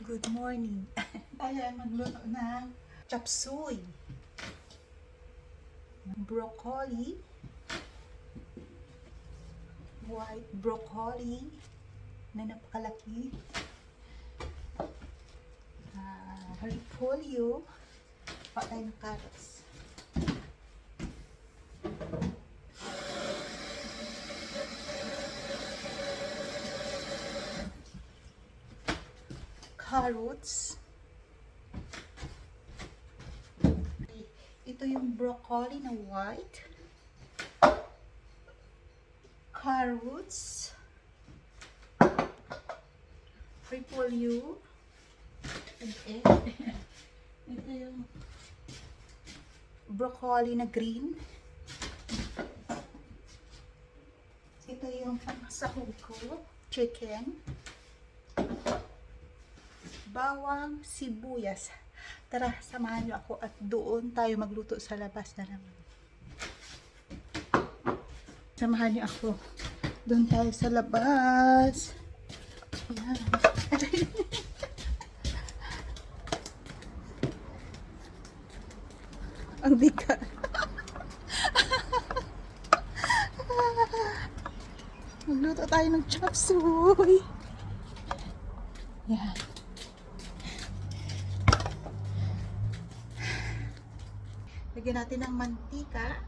Good morning. Tayo ay magluto ng chop suey. Broccoli. White broccoli na napakalaki. Ah, repolyo. Patay ng carrots. Carrots. Ito yung broccoli na white. Carrots. Repolyo. And egg. Ito yung broccoli na green. Ito yung pangsahog ko. Chicken bawang, sibuyas. Tara, samahan niyo ako at doon tayo magluto sa labas na naman. Samahan niyo ako. Doon tayo sa labas. Ang bigat. Magluto tayo ng chop suey. Yan. Lagyan natin ng mantika.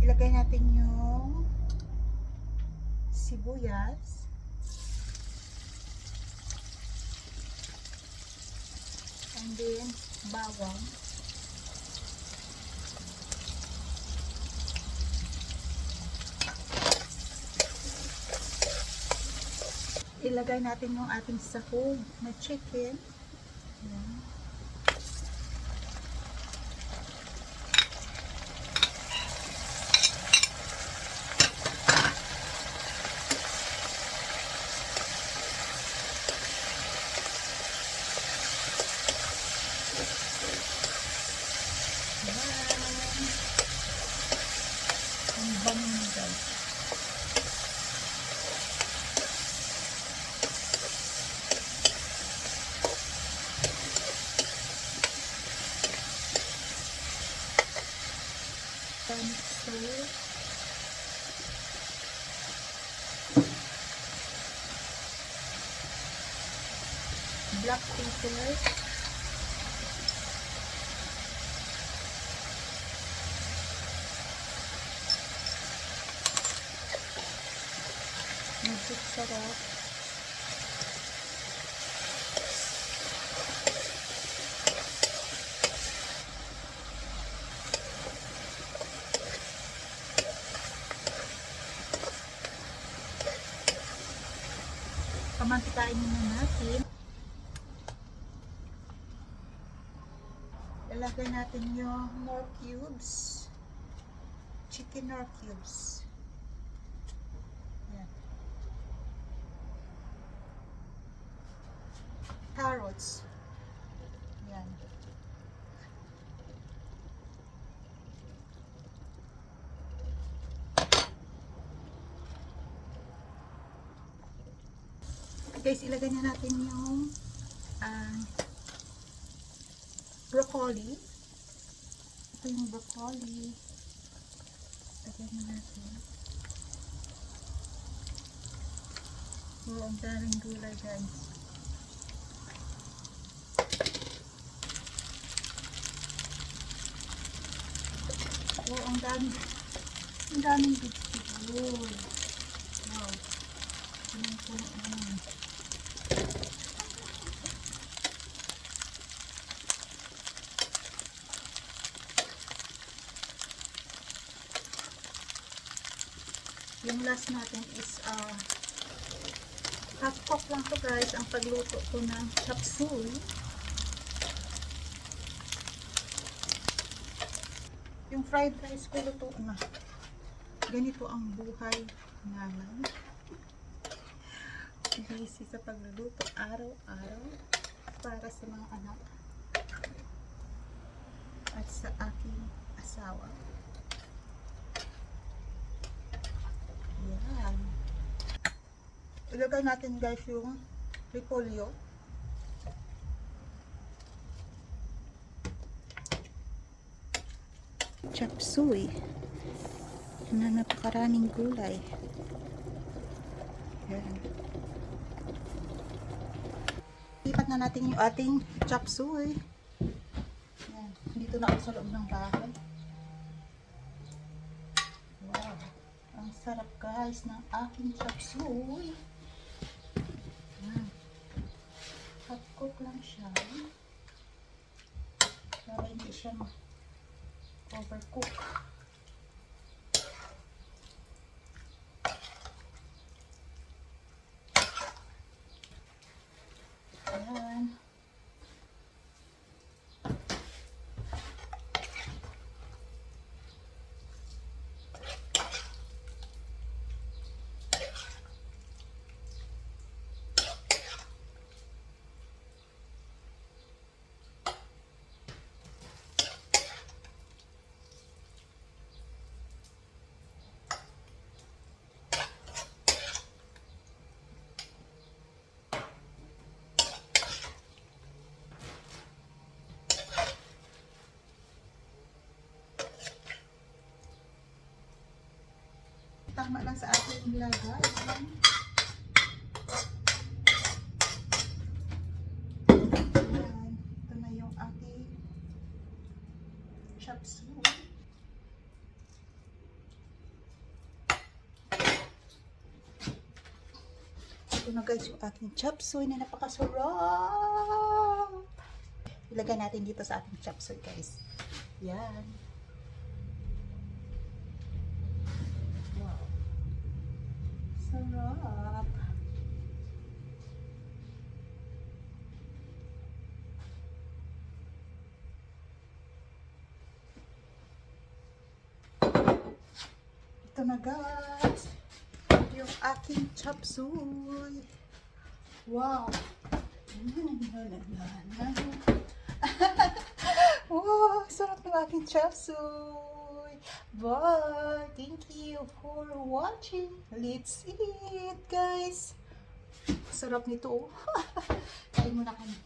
Ilagay natin yung sibuyas. And then, bawang. Ilagay natin yung ating sahog na chicken. Ayan. Ang bango na guys. pencil. Black pepper. Magic sarap. Pamantikain muna natin. Ilagay natin yung nor cubes. Chicken nor cubes. Yan. Carrots. Yan. Guys, ilagay na natin yung ah, broccoli. Ito yung broccoli. Lagay na natin. Oh, ang daming gulay guys. Oh, ang dami. Ang daming vegetable. Wow. Punong-puno naman. Yung last natin is uh, half cook lang to guys ang pagluto ko ng chop suey. Yung fried rice ko luto na. Ganito ang buhay namin. busy sa pagluluto araw-araw para sa mga anak at sa aking asawa. Yan. Ilagay natin guys yung repolyo. Chop suey na napakaraming gulay. Yan. Lipat na natin yung ating chop suey. Yan. Dito na ako sa loob ng bahay. Wow. Ang sarap guys ng aking chop suey. Yan. Hot cook lang siya. Para hindi siya overcook. Ayan. Tama lang sa ating. Ayan. Ito na yung ating chop suey. Ito na guys yung ating chop suey na napakasarap. Ilagay natin dito sa ating chop suey guys. Yan. Wow. Sarap. Ito na guys. Yung aking chop suey. Wow. wow, sarap ng aking chop suey. Bye. Thank you for watching. Let's eat, guys. Sarap nito. Kain muna kami.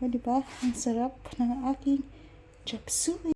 O, diba? Ang sarap ng aking chop suey.